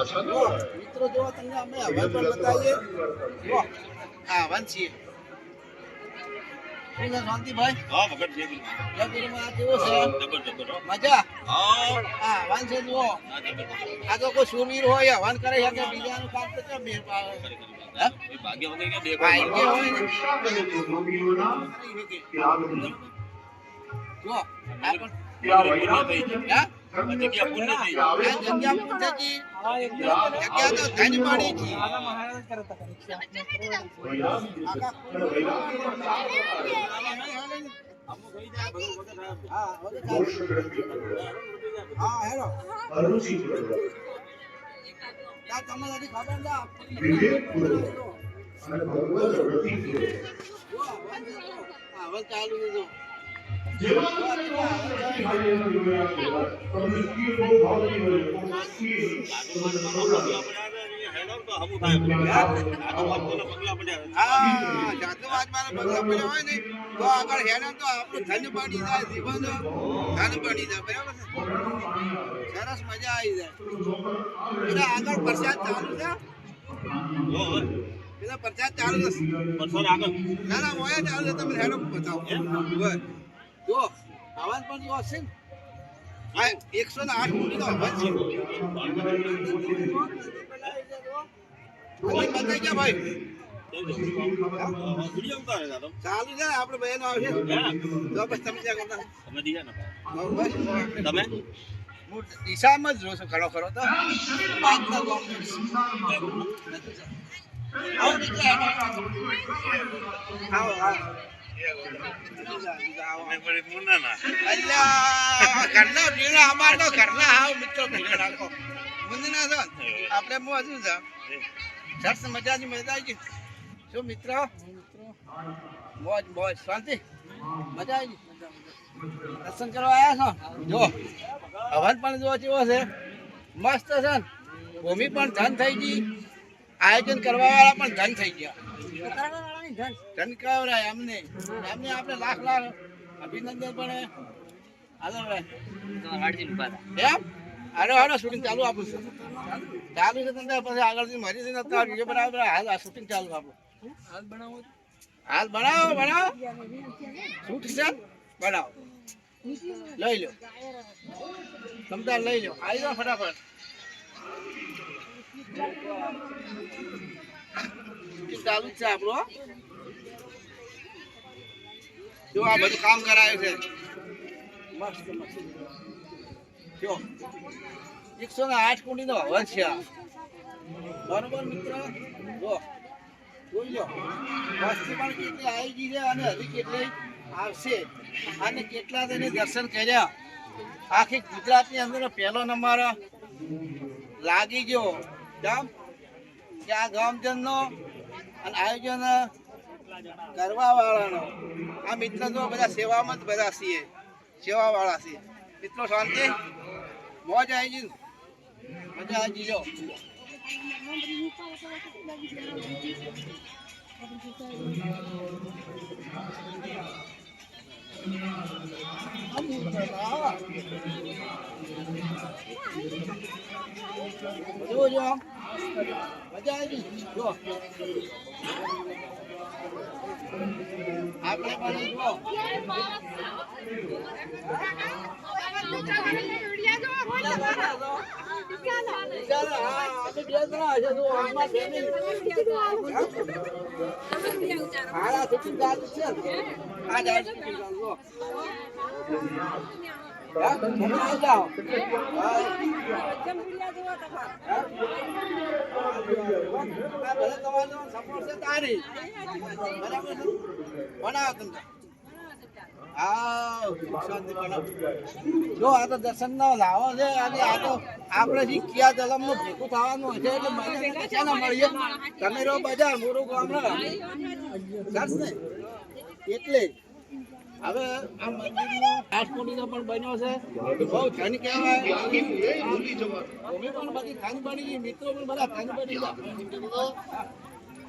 મિત્રો જો તમને અમે હવન પણ બતાવીએ. જો આ છીએ. શાંતિભાઈ? હા વખત છે જય ગુરુમાં આ કેવો છે? જબર જબર હો. મજા? હા. આ છે જુઓ. હા, જબર જબર. આ તો કોઈ સુરવીર હોય હવન કરે છે કે બીજાનું કામ તો ભાગ્ય વગર જો આ પણ પૂર્ણ થઈ. જગ્યા પૂર્ણ થઈ. જાય. આ જગ્યા પૂછેજી જગ્યા તો ધન પડી જી હા હવે ચાલો. સરસ મજા આવી જાય આગળ પ્રસાદ ચાલુ છે. એટલે પ્રસાદ ચાલુ નથી આગળ. ના ના મોયા ચાલુ છે તમે હેડો બતાવો બસ જો અવાજ પણ જો હશે ને? એકસો ને આઠ મૂકીનો અવાજ છે. ગયા ભાઈ. ચાલુ છે ને આપણે બહેનો આવશે. તો બસ તમે કરતા તમે દીધા ને તમે? હું દિશામાં જ જોઉં છું ખરો ખરો તો. આવો આવો. ઘરના ભીડા અમાર તો ઘરના હાવ મિત્રો ભીડા નાખો આપણે મજાની મજા આવી ગઈ શું મિત્ર મોજ મોજ શાંતિ મજા આવી દર્શન કરવા આવ્યા છો જો હવન પણ જો કેવો છે મસ્ત છે ભૂમિ પણ ધન થઈ ગઈ. આયોજન કરવા વાળા પણ ધન થઈ ગયા. ધન કવરાય એમને આપણે લાખ લાખ અભિનંદન પણ હાલો એમ? હાલો હાલો શૂટિંગ ચાલુ આપું છું. ચાલુ છે તમને પછી આગળથી મરી જઈને અત્યારે વીડિયો બનાવો હાલ શૂટિંગ ચાલુ આપું. હાલ બનાવો. હાલ બનાવો બનાવો. શૂટ છે બનાવો. લઈ લો. તમતાર લઈ લો. આવી જાઓ ફટાફટ. ચાલુ જ છે આપણું જો આ બધું કામ કરાયું છે. જો. એકસો ને આઠ કુંડીનો હવન છે આ. બરોબર, મિત્ર? જો. જોઈ લો. કેટલી આવી ગઈ છે અને હજી કેટલી આવશે. અને કેટલા તેને દર્શન કર્યા. આખી ગુજરાતની અંદર પહેલો નંબર. લાગી ગયો. કે આ ગામજનનો અને આયોજન કરવાવાળાનો. આ મિત્ર તો બધા સેવામાં જ બધા છીએ. સેવાવાળા છીએ. મિત્રો, શાંતિ? મોજ આવી ગઈ મજા આવી ગઈ Thank જો જો મજા આવી જો આપણે તમારો support છે તારી. બરાબર? બનાવો તમે. જો આ તો દર્શન નો લાવો છે અને આ તો આપણે જે કિયા દલમનું ભેગું થવાનું છે, એટલે મળીએ ને ક્યાં મળીએ. તમે રહો બજાર મોરું ગામડા. ને? એટલે હવે આ મંદિર રાજકોટીનો પણ બન્યો છે. બહુ ધન કહેવાય. પણ બધી ધન બની ગઈ, મિત્રો પણ બધા ધન બની ગયા.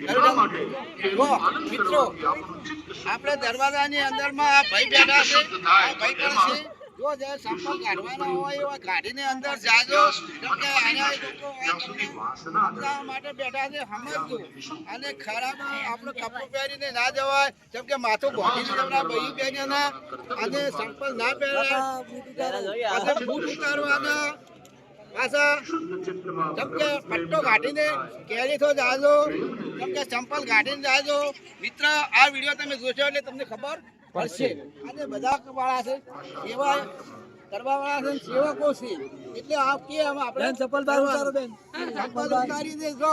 માટે મિત્રો. આપણું દરવાજાની અંદરમાં આ ભાઈ બેઠા છે. આ ભાઈ પણ છે. જો જે સંપર્ક કાઢવાના હોય એવા કાઢીને અંદર જાજો. કેમ આના લોકો ત્યાં સુધી વાસના આપણા માટે બેઠા છે. સમજજો. અને ખરામાં આપણે કપડું પહેરીને ના જવાય. જેમ કે માથું ગોઠીને જવડા બહી પહેરીને ના અને સંપલ ના પહેરાય. પાછા બૂટ ઉતારવાના પાછા જેમ કે પટ્ટો કાઢીને કેરી જાજો જેમ કે ચંપલ કાઢીને જાજો. મિત્ર આ વીડિયો તમે જોશો એટલે તમને ખબર પડશે. અને બધા વાળા છે એવા કરવા વાળા છે સેવકો છે. એટલે આપ કે આપણે ચંપલ ચંપલ ઉતારી દેજો